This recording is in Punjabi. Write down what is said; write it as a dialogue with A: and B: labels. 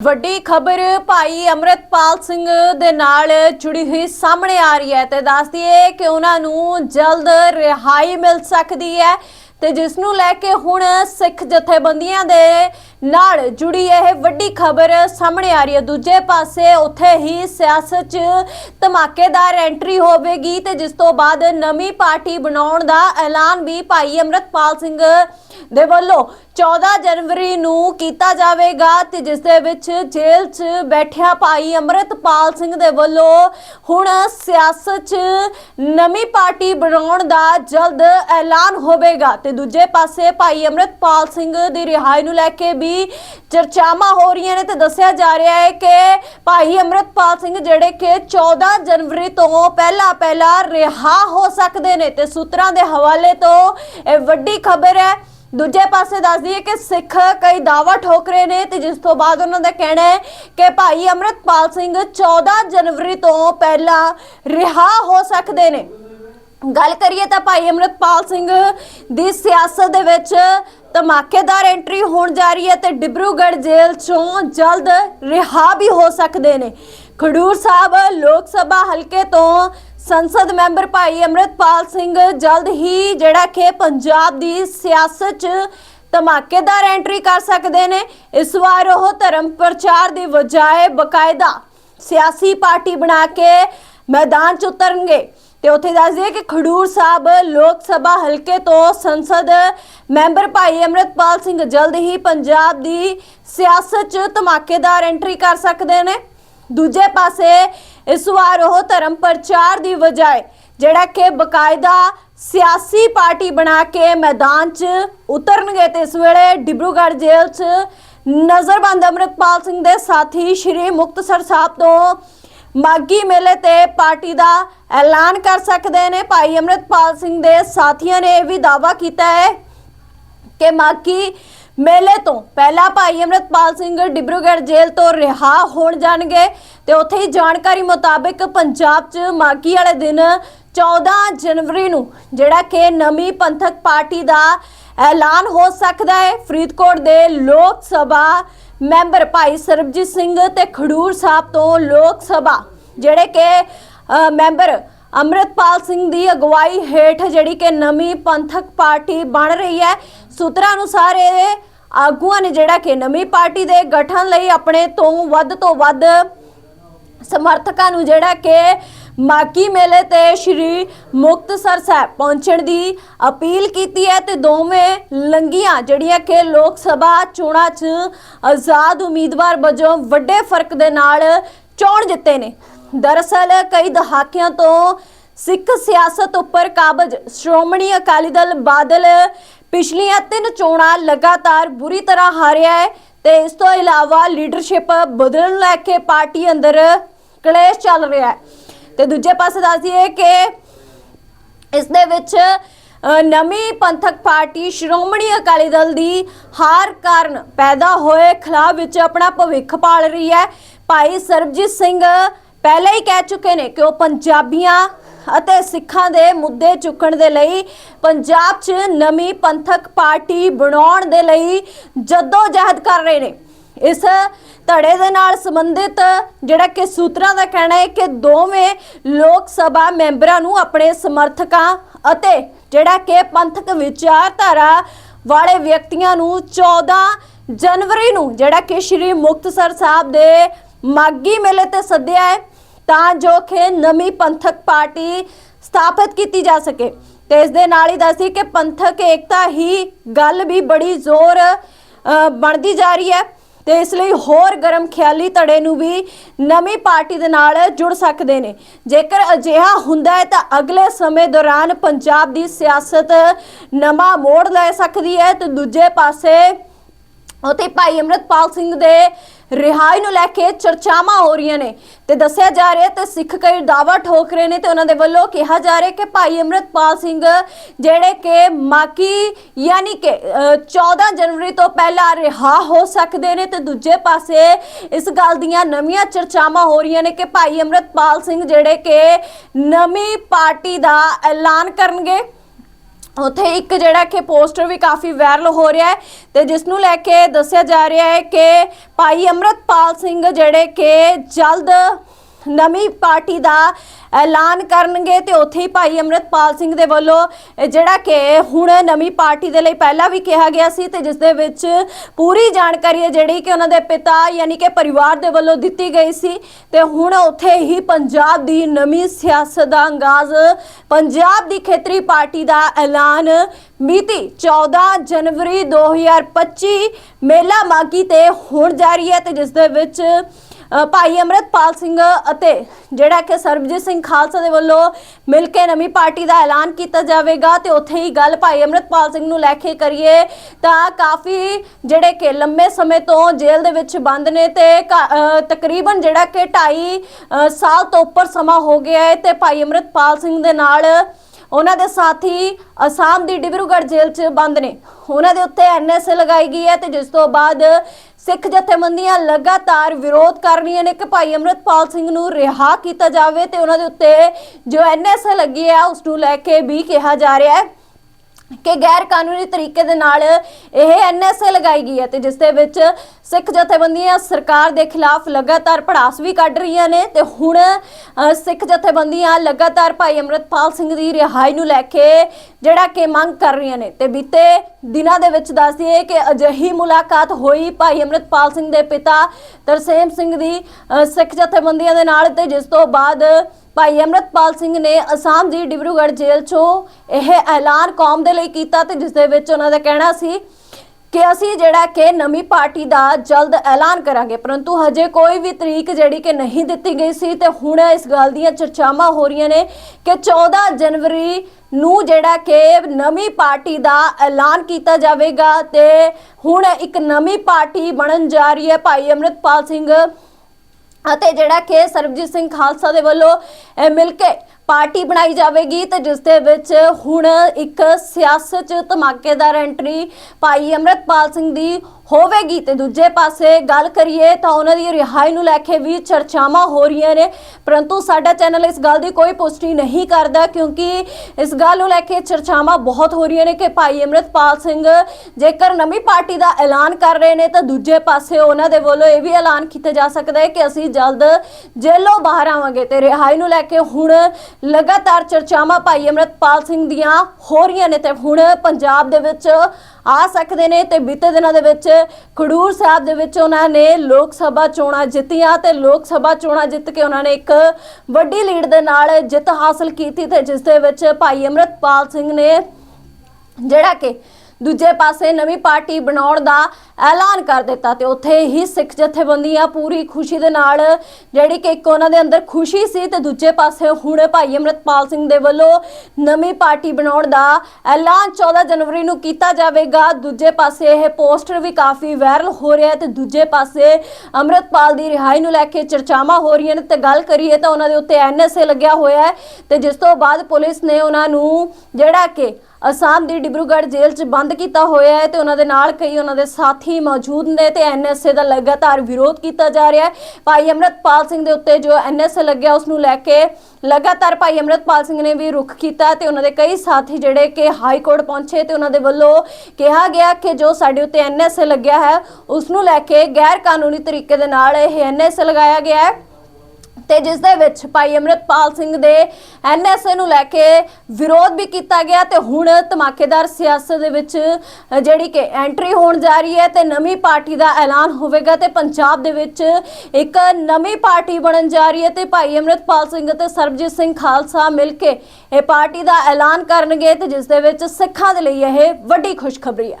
A: ਵੱਡੀ ਖਬਰ ਭਾਈ ਅਮਰਤਪਾਲ ਸਿੰਘ ਦੇ ਨਾਲ ਜੁੜੀ ਹੋਈ ਸਾਹਮਣੇ ਆ ਰਹੀ ਹੈ ਤੇ ਦੱਸਦੀ ਹੈ ਕਿ ਉਹਨਾਂ ਨੂੰ ਜਲਦ ਰਿਹਾਈ ਮਿਲ ਸਕਦੀ ਹੈ। ਤੇ ਜਿਸ ਨੂੰ ਲੈ ਕੇ ਹੁਣ ਸਿੱਖ ਜਥੇਬੰਦੀਆਂ ਦੇ ਨਾਲ ਜੁੜੀ ਇਹ ਵੱਡੀ ਖਬਰ ਸਾਹਮਣੇ ਆ ਰਹੀ ਹੈ। ਦੂਜੇ ਪਾਸੇ ਉੱਥੇ ਹੀ ਸਿਆਸਤ 'ਚ ਧਮਾਕੇਦਾਰ ਐਂਟਰੀ ਹੋਵੇਗੀ ਤੇ ਜਿਸ ਤੋਂ ਬਾਅਦ ਨਵੀਂ ਪਾਰਟੀ ਬਣਾਉਣ ਦਾ ਐਲਾਨ ਵੀ ਭਾਈ ਅਮਰਤਪਾਲ ਸਿੰਘ ਦੇ ਵੱਲੋਂ 14 ਜਨਵਰੀ ਨੂੰ ਕੀਤਾ ਜਾਵੇਗਾ ਤੇ ਜਿਸ ਦੇ ਵਿੱਚ ਜੇਲ੍ਹ 'ਚ ਬੈਠਿਆ ਭਾਈ ਅਮਰਤਪਾਲ ਸਿੰਘ ਦੇ ਵੱਲੋਂ ਹੁਣ ਸਿਆਸਤ 'ਚ ਨਵੀਂ ਪਾਰਟੀ ਬਣਾਉਣ ਦਾ ਜਲਦ ਐਲਾਨ ਹੋਵੇਗਾ ਤੇ ਦੂਜੇ ਪਾਸੇ ਭਾਈ ਅਮਰਤਪਾਲ ਸਿੰਘ ਦੀ ਰਿਹਾਈ ਨੂੰ ਲੈ ਕੇ ਵੀ ਚਰਚਾਵਾਂ ਹੋ ਰਹੀਆਂ ਨੇ ਤੇ ਦੱਸਿਆ ਜਾ ਰਿਹਾ ਹੈ ਕਿ ਭਾਈ ਅਮਰਤਪਾਲ ਸਿੰਘ ਜਿਹੜੇ ਕਿ 14 ਜਨਵਰੀ ਤੋਂ ਪਹਿਲਾਂ ਪਹਿਲਾਂ ਰਿਹਾ ਹੋ ਸਕਦੇ ਨੇ ਤੇ ਸੂਤਰਾਂ ਦੇ ਹਵਾਲੇ ਤੋਂ ਇਹ ਵੱਡੀ ਖਬਰ ਹੈ। ਦੂਜੇ ਪਾਸੇ ਦੱਸ ਦਈਏ ਕਿ ਸਿੱਖ ਕਈ ਦਾਵਾ ਠੋਕ ਰਹੇ ਨੇ ਤੇ ਜਿਸ ਤੋਂ ਬਾਅਦ ਉਹਨਾਂ ਦਾ ਕਹਿਣਾ ਹੈ ਕਿ ਭਾਈ ਅਮਰਤਪਾਲ ਸਿੰਘ 14 ਜਨਵਰੀ ਤੋਂ ਪਹਿਲਾਂ ਰਿਹਾ ਹੋ ਸਕਦੇ ਨੇ। ਗੱਲ ਕਰੀਏ ਤਾਂ ਭਾਈ ਅਮਰਤਪਾਲ ਸਿੰਘ ਦੀ ਸਿਆਸਤ ਦੇ ਵਿੱਚ ਧਮਾਕੇਦਾਰ ਐਂਟਰੀ ਹੋਣ ਜਾ ਰਹੀ ਹੈ ਤੇ ਡਿਬਰੂਗੜ੍ਹ ਜੇਲ੍ਹ ਚੋਂ ਜਲਦ ਰਿਹਾ ਵੀ ਹੋ ਸਕਦੇ ਨੇ। ਖਡੂਰ ਸਾਹਿਬ ਲੋਕ ਸਭਾ ਹਲਕੇ ਤੋਂ ਸੰਸਦ ਮੈਂਬਰ ਭਾਈ ਅਮਰਤਪਾਲ ਸਿੰਘ ਜਲਦ ਹੀ ਜਿਹੜਾ ਕਿ ਪੰਜਾਬ ਦੀ ਸਿਆਸਤ 'ਚ ਧਮਾਕੇਦਾਰ ਐਂਟਰੀ ਕਰ ਸਕਦੇ ਨੇ। ਇਸ ਵਾਰ ਉਹ ਧਰਮ ਪ੍ਰਚਾਰ ਦੀ ਬਜਾਏ ਬਕਾਇਦਾ ਸਿਆਸੀ ਪਾਰਟੀ ਬਣਾ ਕੇ ਮੈਦਾਨ 'ਚ ਉਤਰਨਗੇ। ਤੇ ਉੱਥੇ ਦੱਸ ਦਈਏ ਕਿ ਖਡੂਰ ਸਾਹਿਬ ਲੋਕ ਸਭਾ ਹਲਕੇ ਤੋਂ ਸੰਸਦ ਮੈਂਬਰ ਭਾਈ ਅਮਰਤਪਾਲ ਸਿੰਘ ਜਲਦ ਹੀ ਪੰਜਾਬ ਦੀ ਸਿਆਸਤ 'ਚ ਧਮਾਕੇਦਾਰ ਐਂਟਰੀ ਕਰ ਸਕਦੇ ਨੇ। ਦੂਜੇ ਪਾਸੇ ਇਸ ਵਾਰ ਉਹ ਧਰਮ ਪ੍ਰਚਾਰ ਦੀ ਬਜਾਏ ਜਿਹੜਾ ਕਿ ਬਕਾਇਦਾ ਸਿਆਸੀ ਪਾਰਟੀ ਬਣਾ ਕੇ ਮੈਦਾਨ 'ਚ ਉਤਰਨਗੇ ਤੇ ਇਸ ਵੇਲੇ ਡਿਬਰੂਗੜ੍ਹ ਜੇਲ੍ਹ 'ਚ ਨਜ਼ਰਬੰਦ ਅਮਰਤਪਾਲ ਸਿੰਘ ਦੇ ਸਾਥੀ ਸ਼੍ਰੀ ਮੁਕਤਸਰ ਸਾਹਿਬ ਤੋਂ ਮਾਗੀ ਮੇਲੇ ਤੇ ਪਾਰਟੀ ਦਾ ਐਲਾਨ ਕਰ ਸਕਦੇ ਨੇ। ਭਾਈ ਅਮਰਤਪਾਲ ਸਿੰਘ ਦੇ ਸਾਥੀਆਂ ਨੇ ਇਹ ਵੀ ਦਾਅਵਾ ਕੀਤਾ ਹੈ ਕਿ ਮਾਗੀ ਮੇਲੇ ਤੋਂ ਪਹਿਲਾਂ ਭਾਈ ਅਮਰਤਪਾਲ ਸਿੰਘ ਡਿਬਰੂਗੜ੍ਹ ਜੇਲ੍ਹ ਤੋਂ ਰਿਹਾ ਹੋਣ ਜਾਣਗੇ ਤੇ ਉੱਥੇ ਹੀ ਜਾਣਕਾਰੀ ਮੁਤਾਬਕ ਪੰਜਾਬ 'ਚ ਮਾਗੀ ਵਾਲੇ ਦਿਨ 14 ਜਨਵਰੀ ਨੂੰ ਜਿਹੜਾ ਕਿ ਨਵੀਂ ਪੰਥਕ ਪਾਰਟੀ ਦਾ ਐਲਾਨ ਹੋ ਸਕਦਾ ਹੈ। ਫਰੀਦਕੋਟ ਦੇ ਲੋਕ ਸਭਾ ਮੈਂਬਰ ਭਾਈ ਸਰਬਜੀਤ ਸਿੰਘ ਤੇ ਖਡੂਰ ਸਾਹਿਬ ਤੋਂ ਲੋਕ ਸਭਾ, ਜਿਹੜੇ ਕਿ ਮੈਂਬਰ ਅਮਰਤਪਾਲ ਸਿੰਘ ਦੀ ਅਗਵਾਈ ਹੇਠ ਜਿਹੜੀ ਕਿ ਨਵੀਂ ਪੰਥਕ ਪਾਰਟੀ ਬਣ ਰਹੀ ਹੈ। ਸੂਤਰਾਂ ਅਨੁਸਾਰ ਇਹ ਆਗੂਆਂ ਨੇ ਜਿਹੜਾ ਕਿ ਨਵੀਂ ਪਾਰਟੀ ਦੇ ਗਠਨ ਲਈ ਆਪਣੇ ਤੋਂ ਵੱਧ ਤੋਂ ਵੱਧ ਸਮਰਥਕਾਂ ਨੂੰ ਜਿਹੜਾ ਕਿ ਮਾਗੀ ਮੇਲੇ ਤੇ ਸ਼੍ਰੀ ਮੁਕਤਸਰ ਸਾਹਿਬ ਪਹੁੰਚਣ ਦੀ ਅਪੀਲ ਕੀਤੀ ਹੈ ਤੇ ਦੋਵੇਂ ਲੰਗੀਆਂ ਜਿਹੜੀਆਂ ਕਿ ਲੋਕ ਸਭਾ ਚੋਣਾਂ 'ਚ ਆਜ਼ਾਦ ਉਮੀਦਵਾਰ ਵਜੋਂ ਵੱਡੇ ਫ਼ਰਕ ਦੇ ਨਾਲ ਚੋਣ ਜਿੱਤੇ ਨੇ। ਦਰਅਸਲ ਕਈ ਦਹਾਕਿਆਂ ਤੋਂ ਸਿੱਖ ਸਿਆਸਤ ਉੱਪਰ ਕਾਬਜ ਸ਼੍ਰੋਮਣੀ ਅਕਾਲੀ ਦਲ ਬਾਦਲ ਪਿਛਲੀਆਂ ਤਿੰਨ ਚੋਣਾਂ ਲਗਾਤਾਰ ਬੁਰੀ ਤਰ੍ਹਾਂ ਹਾਰਿਆ ਹੈ ਤੇ ਇਸ ਤੋਂ ਇਲਾਵਾ ਲੀਡਰਸ਼ਿਪ ਬਦਲਣ ਲੈ ਕੇ ਪਾਰਟੀ ਅੰਦਰ ਕਲੇਸ਼ ਚੱਲ ਰਿਹਾ ਹੈ। ਤੇ ਦੂਜੇ ਪਾਸੇ ਦੱਸ ਦਈਏ ਕਿ ਇਸ ਦੇ ਵਿੱਚ ਨਵੀਂ ਪੰਥਕ ਪਾਰਟੀ ਸ਼੍ਰੋਮਣੀ ਅਕਾਲੀ ਦਲ ਦੀ ਹਾਰ ਕਾਰਨ ਪੈਦਾ ਹੋਏ ਖਲਾਅ ਵਿੱਚ ਆਪਣਾ ਭਵਿੱਖ ਪਾਲ ਰਹੀ ਹੈ। ਭਾਈ ਸਰਬਜੀਤ ਸਿੰਘ ਪਹਿਲਾਂ ਹੀ ਕਹਿ ਚੁੱਕੇ ਨੇ ਕਿ ਉਹ ਪੰਜਾਬੀਆਂ ਅਤੇ ਸਿੱਖਾਂ ਦੇ ਮੁੱਦੇ ਚੁੱਕਣ ਦੇ ਲਈ ਪੰਜਾਬ 'ਚ ਨਵੀਂ ਪੰਥਕ ਪਾਰਟੀ ਬਣਾਉਣ ਦੇ ਲਈ ਜਦੋਜਹਿਦ ਕਰ ਰਹੇ ਨੇ। ਇਸ ਧੜੇ ਦੇ ਨਾਲ ਸੰਬੰਧਿਤ ਜਿਹੜਾ ਕਿ ਸੂਤਰਾਂ ਦਾ ਕਹਿਣਾ ਹੈ ਕਿ ਦੋਵੇਂ ਲੋਕ ਸਭਾ ਮੈਂਬਰਾਂ ਨੂੰ ਆਪਣੇ ਸਮਰਥਕਾਂ ਅਤੇ ਜਿਹੜਾ ਕਿ ਪੰਥਕ ਵਿਚਾਰਧਾਰਾ ਵਾਲੇ ਵਿਅਕਤੀਆਂ ਨੂੰ 14 ਜਨਵਰੀ ਨੂੰ ਜਿਹੜਾ ਕਿ ਸ਼੍ਰੀ ਮੁਕਤਸਰ ਸਾਹਿਬ ਦੇ ਮਾਗੀ ਮੇਲੇ ਤੇ ਸੱਦਿਆ ਹੈ ਤਾਂ ਜੋ ਕਿ ਨਵੀਂ ਪੰਥਕ ਪਾਰਟੀ ਸਥਾਪਿਤ ਕੀਤੀ ਜਾ ਸਕੇ। ਤੇ ਇਸ ਦੇ ਨਾਲ ਹੀ ਦੱਸੀ ਕਿ ਪੰਥਕ ਏਕਤਾ ਹੀ ਗੱਲ ਵੀ ਬੜੀ ਜ਼ੋਰ ਬਣਦੀ ਜਾ ਰਹੀ ਹੈ। ਤੇ ਇਸ ਲਈ ਹੋਰ ਗਰਮ ਖਿਆਲੀ ਧੜੇ ਨੂੰ ਵੀ ਨਵੀਂ ਪਾਰਟੀ ਦੇ ਨਾਲ ਜੁੜ ਸਕਦੇ ਨੇ। ਜੇਕਰ ਅਜਿਹਾ ਹੁੰਦਾ ਹੈ ਤਾਂ ਅਗਲੇ ਸਮੇਂ ਦੌਰਾਨ ਪੰਜਾਬ ਦੀ ਸਿਆਸਤ ਨਵਾਂ ਮੋੜ ਲੈ ਸਕਦੀ ਹੈ ਤੇ ਦੂਜੇ ਪਾਸੇ ਉਤੇ ਭਾਈ ਅਮਰਤਪਾਲ ਸਿੰਘ ਦੇ ਰਿਹਾਈ ਨੂੰ ਲੈ ਕੇ ਚਰਚਾਵਾਂ ਹੋ ਰਹੀਆਂ ਨੇ ਤੇ ਦੱਸਿਆ ਜਾ ਰਿਹਾ ਤੇ ਸਿੱਖ ਕਈ ਦਾਵਾ ਠੋਕ ਰਹੇ ਨੇ ਤੇ ਉਹਨਾਂ ਦੇ ਵੱਲੋਂ ਕਿਹਾ ਜਾ ਰਿਹਾ ਕਿ ਭਾਈ ਅਮਰਤਪਾਲ ਸਿੰਘ ਜਿਹੜੇ ਕਿ ਮਾਕੀ ਯਾਨੀ ਕਿ ਅ, 14 ਜਨਵਰੀ ਤੋਂ ਪਹਿਲਾਂ ਰਿਹਾ ਹੋ ਸਕਦੇ ਨੇ ਤੇ ਦੂਜੇ ਪਾਸੇ ਇਸ ਗੱਲ ਦੀਆਂ ਨਵੀਆਂ ਚਰਚਾਵਾਂ ਹੋ ਰਹੀਆਂ ਨੇ ਕਿ ਭਾਈ ਅਮਰਤਪਾਲ ਸਿੰਘ ਜਿਹੜੇ ਕਿ ਨਵੀਂ ਪਾਰਟੀ ਦਾ ਐਲਾਨ ਕਰਨਗੇ। ਉੱਥੇ ਇੱਕ ਜਿਹੜਾ ਕਿ ਪੋਸਟਰ ਵੀ ਕਾਫੀ ਵਾਇਰਲ ਹੋ ਰਿਹਾ ਹੈ ਤੇ ਜਿਸ ਨੂੰ ਲੈ ਕੇ ਦੱਸਿਆ ਜਾ ਰਿਹਾ ਹੈ ਕਿ ਭਾਈ ਅਮਰਤਪਾਲ ਸਿੰਘ ਜਿਹੜੇ ਕਿ ਜਲਦ ਨਵੀਂ ਪਾਰਟੀ ਦਾ ਐਲਾਨ ਕਰਨਗੇ ਤੇ ਉੱਥੇ ਹੀ ਭਾਈ ਅਮਰਤਪਾਲ ਸਿੰਘ ਦੇ ਵੱਲੋਂ ਜਿਹੜਾ ਕਿ ਹੁਣ ਨਵੀਂ ਪਾਰਟੀ ਦੇ ਲਈ ਪਹਿਲਾਂ ਵੀ ਕਿਹਾ ਗਿਆ ਸੀ ਤੇ ਜਿਸ ਦੇ ਵਿੱਚ ਪੂਰੀ ਜਾਣਕਾਰੀ ਹੈ ਜਿਹੜੀ ਕਿ ਉਹਨਾਂ ਦੇ ਪਿਤਾ ਯਾਨੀ ਕਿ ਪਰਿਵਾਰ ਦੇ ਵੱਲੋਂ ਦਿੱਤੀ ਗਈ ਸੀ ਤੇ ਹੁਣ ਉੱਥੇ ਹੀ ਪੰਜਾਬ ਦੀ ਨਵੀਂ ਸਿਆਸਤ ਦਾ ਅੰਗਾਜ਼, ਪੰਜਾਬ ਦੀ ਖੇਤਰੀ ਪਾਰਟੀ ਦਾ ਐਲਾਨ ਮਿਤੀ 14 ਜਨਵਰੀ 2025 ਮੇਲਾ ਮਾਗੀ ਤੇ ਹੁਣ ਜਾਰੀ ਹੈ ਤੇ ਜਿਸ ਦੇ ਵਿੱਚ ਭਾਈ ਅਮਰਤਪਾਲ ਸਿੰਘ ਅਤੇ ਜਿਹੜਾ ਕਿ ਸਰਬਜੀਤ ਸਿੰਘ ਖਾਲਸਾ ਦੇ ਵੱਲੋਂ ਮਿਲ ਕੇ ਨਵੀਂ ਪਾਰਟੀ ਦਾ ਐਲਾਨ ਕੀਤਾ ਜਾਵੇਗਾ ਤੇ ਉੱਥੇ ਹੀ ਗੱਲ ਭਾਈ ਅਮਰਤਪਾਲ ਸਿੰਘ ਨੂੰ ਲੈ ਕੇ ਕਰੀਏ ਤਾਂ ਕਾਫੀ ਜਿਹੜੇ ਕਿ ਲੰਮੇ ਸਮੇਂ ਤੋਂ ਜੇਲ੍ਹ ਦੇ ਵਿੱਚ ਬੰਦ ਨੇ ਤੇ ਕਾ- ਤਕਰੀਬਨ ਜਿਹੜਾ ਕਿ 2.5 ਸਾਲ ਤੋਂ ਉੱਪਰ ਸਮਾਂ ਹੋ ਗਿਆ ਹੈ ਤੇ ਭਾਈ ਅਮਰਤਪਾਲ ਸਿੰਘ ਦੇ ਨਾਲ ਉਹਨਾਂ ਦੇ ਸਾਥੀ ਅਸਾਮ ਦੀ ਡਿਬਰੂਗੜ੍ਹ ਜੇਲ੍ਹ 'ਚ ਬੰਦ ਨੇ। ਉਹਨਾਂ ਦੇ ਉੱਤੇ ਐਨਐਸਏ ਲਗਾਈ ਗਈ ਹੈ ਤੇ ਜਿਸ ਤੋਂ ਬਾਅਦ ਸਿੱਖ ਜਥੇਬੰਦੀਆਂ ਲਗਾਤਾਰ ਵਿਰੋਧ ਕਰ ਰਹੀਆਂ ਨੇ ਕਿ ਭਾਈ ਅਮਰਤਪਾਲ ਸਿੰਘ ਨੂੰ ਰਿਹਾ ਕੀਤਾ ਜਾਵੇ ਤੇ ਉਹਨਾਂ ਦੇ ਉੱਤੇ ਜੋ ਐਨਐਸਏ ਲੱਗੀ ਹੈ, ਉਸ ਨੂੰ ਲੈ ਕੇ ਵੀ ਕਿਹਾ ਜਾ ਰਿਹਾ ਹੈ। ਕਿ ਗੈਰ ਕਾਨੂੰਨੀ ਤਰੀਕੇ ਦੇ ਨਾਲ ਇਹ ਐਨਐਸਏ ਲਗਾਈ ਗਈ ਹੈ ਤੇ ਜਿਸ ਦੇ ਵਿੱਚ ਸਿੱਖ ਜਥੇਬੰਦੀਆਂ ਸਰਕਾਰ ਦੇ ਖਿਲਾਫ ਲਗਾਤਾਰ ਪੜਾਸ ਵੀ ਕੱਢ ਰਹੀਆਂ ਨੇ ਤੇ ਹੁਣ ਸਿੱਖ ਜਥੇਬੰਦੀਆਂ ਲਗਾਤਾਰ ਭਾਈ ਅਮਰਤਪਾਲ ਸਿੰਘ ਦੀ ਰਿਹਾਈ ਨੂੰ ਲੈ ਕੇ ਜਿਹੜਾ ਕਿ ਮੰਗ ਕਰ ਰਹੀਆਂ ਨੇ ਤੇ ਬੀਤੇ ਦਿਨਾਂ ਦੇ ਵਿੱਚ ਦੱਸ ਦਈਏ ਕਿ ਅਜਿਹੀ ਮੁਲਾਕਾਤ ਹੋਈ ਭਾਈ ਅਮਰਤਪਾਲ ਸਿੰਘ ਦੇ ਪਿਤਾ ਤਰਸੇਮ ਸਿੰਘ ਦੀ ਸਿੱਖ ਜਥੇਬੰਦੀਆਂ ਦੇ ਨਾਲ ਤੇ ਜਿਸ ਤੋਂ ਬਾਅਦ ਭਾਈ ਅਮਰਤਪਾਲ ਸਿੰਘ ਨੇ ਅਸਾਮ ਦੀ ਡਿਬਰੂਗੜ੍ਹ ਜੇਲ੍ਹ ਚੋਂ ਇਹ ਐਲਾਨ ਕੌਮ ਦੇ ਲਈ ਕੀਤਾ ਤੇ ਜਿਸ ਦੇ ਵਿੱਚ ਉਹਨਾਂ ਦਾ ਕਹਿਣਾ ਸੀ ਕਿ ਅਸੀਂ ਜਿਹੜਾ ਕਿ ਨਵੀਂ ਪਾਰਟੀ ਦਾ ਜਲਦ ਐਲਾਨ ਕਰਾਂਗੇ, ਪਰੰਤੂ ਹਜੇ ਕੋਈ ਵੀ ਤਰੀਕ ਜਿਹੜੀ ਕਿ ਨਹੀਂ ਦਿੱਤੀ ਗਈ ਸੀ ਤੇ ਹੁਣ ਇਸ ਗੱਲ ਦੀਆਂ ਚਰਚਾਵਾਂ ਹੋ ਰਹੀਆਂ ਨੇ ਕਿ 14 ਜਨਵਰੀ ਨੂੰ ਜਿਹੜਾ ਕਿ ਨਵੀਂ ਪਾਰਟੀ ਦਾ ਐਲਾਨ ਕੀਤਾ ਜਾਵੇਗਾ ਤੇ ਹੁਣ ਇੱਕ ਨਵੀਂ ਪਾਰਟੀ ਬਣਨ ਜਾ ਰਹੀ ਹੈ। ਭਾਈ ਅਮਰਤਪਾਲ ਸਿੰਘ ਅਤੇ ਜਿਹੜਾ ਕਿ ਸਰਬਜੀਤ ਸਿੰਘ ਖਾਲਸਾ ਦੇ ਵੱਲੋਂ ਮਿਲ ਕੇ ਪਾਰਟੀ ਬਣਾਈ ਜਾਵੇਗੀ ਤੇ ਜਿਸ ਦੇ ਵਿੱਚ ਹੁਣ ਇੱਕ ਸਿਆਸਤ 'ਚ ਧਮਾਕੇਦਾਰ ਐਂਟਰੀ ਭਾਈ ਅਮਰਤਪਾਲ ਸਿੰਘ ਦੀ ਹੋਵੇਗੀ ਤੇ ਦੂਜੇ ਪਾਸੇ ਗੱਲ ਕਰੀਏ ਤਾਂ ਉਹਨਾਂ ਦੀ ਰਿਹਾਈ ਨੂੰ ਲੈ ਕੇ ਵੀ ਚਰਚਾਵਾਂ ਹੋ ਰਹੀਆਂ ਨੇ, ਪਰੰਤੂ ਸਾਡਾ ਚੈਨਲ ਇਸ ਗੱਲ ਦੀ ਕੋਈ ਪੁਸ਼ਟੀ ਨਹੀਂ ਕਰਦਾ ਕਿਉਂਕਿ ਇਸ ਗੱਲ ਨੂੰ ਲੈ ਕੇ ਚਰਚਾਵਾਂ ਬਹੁਤ ਹੋ ਰਹੀਆਂ ਨੇ ਕਿ ਭਾਈ ਅਮਰਤਪਾਲ ਸਿੰਘ ਜੇਕਰ ਨਵੀਂ ਪਾਰਟੀ ਦਾ ਐਲਾਨ ਕਰ ਰਹੇ ਨੇ ਤਾਂ ਦੂਜੇ ਪਾਸੇ ਉਹਨਾਂ ਦੇ ਵੱਲੋਂ ਇਹ ਵੀ ਐਲਾਨ ਕੀਤਾ ਜਾ ਸਕਦਾ ਹੈ ਕਿ ਅਸੀਂ ਜਲਦ ਜੇਲ੍ਹੋਂ ਬਾਹਰ ਆਵਾਂਗੇ ਤੇ ਰਿਹਾਈ ਨੂੰ ਲੈ ਕੇ ਹੁਣ ਲਗਾਤਾਰ ਚਰਚਾਵਾਂ ਭਾਈ ਅਮਰਤਪਾਲ ਸਿੰਘ ਦੀਆਂ ਹੋ ਰਹੀਆਂ ਨੇ ਤੇ ਹੁਣ ਪੰਜਾਬ ਦੇ ਵਿੱਚ ਆ ਸਕਦੇ ਨੇ ਤੇ ਬੀਤੇ ਦਿਨਾਂ ਦੇ ਵਿੱਚ ਖਡੂਰ ਸਾਹਿਬ ਦੇ ਵਿੱਚ ਉਹਨਾਂ ਨੇ ਲੋਕ ਸਭਾ ਚੋਣਾਂ ਜਿੱਤੀਆਂ ਤੇ ਲੋਕ ਸਭਾ ਚੋਣਾਂ ਜਿੱਤ ਕੇ ਉਹਨਾਂ ਨੇ ਇੱਕ ਵੱਡੀ ਲੀਡ ਦੇ ਨਾਲ ਜਿੱਤ ਹਾਸਲ ਕੀਤੀ ਤੇ ਜਿਸ ਦੇ ਵਿੱਚ ਭਾਈ ਅਮਰਤਪਾਲ ਸਿੰਘ ਨੇ ਜਿਹੜਾ ਕਿ ਦੂਜੇ ਪਾਸੇ ਨਵੀਂ ਪਾਰਟੀ ਬਣਾਉਣ ਦਾ ਐਲਾਨ ਕਰ ਦਿੱਤਾ ਤੇ ਉੱਥੇ ਹੀ ਸਿੱਖ ਜਥੇਬੰਦੀਆਂ ਪੂਰੀ ਖੁਸ਼ੀ ਦੇ ਨਾਲ, ਜਿਹੜੀ ਕਿ ਇੱਕ ਉਹਨਾਂ ਦੇ ਅੰਦਰ ਖੁਸ਼ੀ ਸੀ ਤੇ ਦੂਜੇ ਪਾਸੇ ਹੁਣ ਭਾਈ ਅਮਰਤਪਾਲ ਸਿੰਘ ਦੇ ਵੱਲੋਂ ਨਵੀਂ ਪਾਰਟੀ ਬਣਾਉਣ ਦਾ ਐਲਾਨ 14 ਜਨਵਰੀ ਨੂੰ ਕੀਤਾ ਜਾਵੇਗਾ। ਦੂਜੇ ਪਾਸੇ ਇਹ ਪੋਸਟਰ ਵੀ ਕਾਫੀ ਵਾਇਰਲ ਹੋ ਰਿਹਾ ਹੈ ਤੇ ਦੂਜੇ ਪਾਸੇ ਅਮਰਤਪਾਲ ਦੀ ਰਿਹਾਈ ਨੂੰ ਲੈ ਕੇ ਚਰਚਾਵਾਂ ਹੋ ਰਹੀਆਂ ਨੇ ਤੇ ਗੱਲ ਕਰੀਏ ਤਾਂ ਉਹਨਾਂ ਦੇ ਉੱਤੇ ਐਨਐਸਏ ਲੱਗਿਆ ਹੋਇਆ ਹੈ ਤੇ ਜਿਸ ਤੋਂ ਬਾਅਦ ਪੁਲਿਸ ਨੇ ਉਹਨਾਂ ਨੂੰ ਜਿਹੜਾ ਕਿ ਅਸਾਮ ਦੀ ਡਿਬਰੂਗੜ੍ਹ ਜੇਲ੍ਹ 'ਚ ਬੰਦ ਕੀਤਾ ਹੋਇਆ ਹੈ ਤੇ ਉਹਨਾਂ ਦੇ ਨਾਲ ਕਈ ਉਹਨਾਂ ਦੇ ਸਾਥੀ ਮੌਜੂਦ ਨੇ ਤੇ ਐਨਐਸਏ ਦਾ ਲਗਾਤਾਰ ਵਿਰੋਧ ਕੀਤਾ ਜਾ ਰਿਹਾ ਹੈ। ਭਾਈ ਅਮਰਤਪਾਲ ਸਿੰਘ ਦੇ ਉੱਤੇ ਜੋ ਐਨਐਸਏ ਲੱਗਿਆ, ਉਸ ਨੂੰ ਲੈ ਕੇ ਲਗਾਤਾਰ ਭਾਈ ਅਮਰਤਪਾਲ ਸਿੰਘ ਨੇ ਵੀ ਰੁਖ ਕੀਤਾ ਤੇ ਉਹਨਾਂ ਦੇ ਕਈ ਸਾਥੀ ਜਿਹੜੇ ਕਿ ਹਾਈ ਕੋਰਟ ਪਹੁੰਚੇ ਤੇ ਉਹਨਾਂ ਦੇ ਵੱਲੋਂ ਕਿਹਾ ਗਿਆ ਕਿ ਜੋ ਸਾਡੇ ਉੱਤੇ ਐਨਐਸਏ ਲੱਗਿਆ ਹੈ, ਉਸ ਨੂੰ ਲੈ ਕੇ ਗੈਰ ਕਾਨੂੰਨੀ ਤਰੀਕੇ ਦੇ ਨਾਲ ਇਹ ਐਨਐਸਏ ਲਗਾਇਆ ਗਿਆ ਹੈ। ਤੇ ਜਿਸ ਦੇ ਵਿੱਚ ਭਾਈ ਅਮਰਤਪਾਲ ਸਿੰਘ ਦੇ ਐਨਐਸਏ ਨੂੰ ਲੈ ਕੇ ਵਿਰੋਧ ਵੀ ਕੀਤਾ ਗਿਆ ਤੇ ਹੁਣ ਧਮਾਕੇਦਾਰ ਸਿਆਸਤ ਦੇ ਵਿੱਚ ਜਿਹੜੀ ਕਿ ਐਂਟਰੀ ਹੋਣ ਜਾ ਰਹੀ ਹੈ ਤੇ ਨਵੀਂ ਪਾਰਟੀ ਦਾ ਐਲਾਨ ਹੋਵੇਗਾ ਤੇ ਪੰਜਾਬ ਦੇ ਵਿੱਚ ਇੱਕ ਨਵੀਂ ਪਾਰਟੀ ਬਣਨ ਜਾ ਰਹੀ ਹੈ ਤੇ ਭਾਈ ਅਮਰਤਪਾਲ ਸਿੰਘ ਤੇ ਸਰਬਜੀਤ ਸਿੰਘ ਖਾਲਸਾ ਮਿਲ ਕੇ ਇਹ ਪਾਰਟੀ ਦਾ ਐਲਾਨ ਕਰਨਗੇ ਤੇ ਜਿਸ ਦੇ ਵਿੱਚ ਸਿੱਖਾਂ ਦੇ ਲਈ ਇਹ ਵੱਡੀ ਖੁਸ਼ਖਬਰੀ ਹੈ।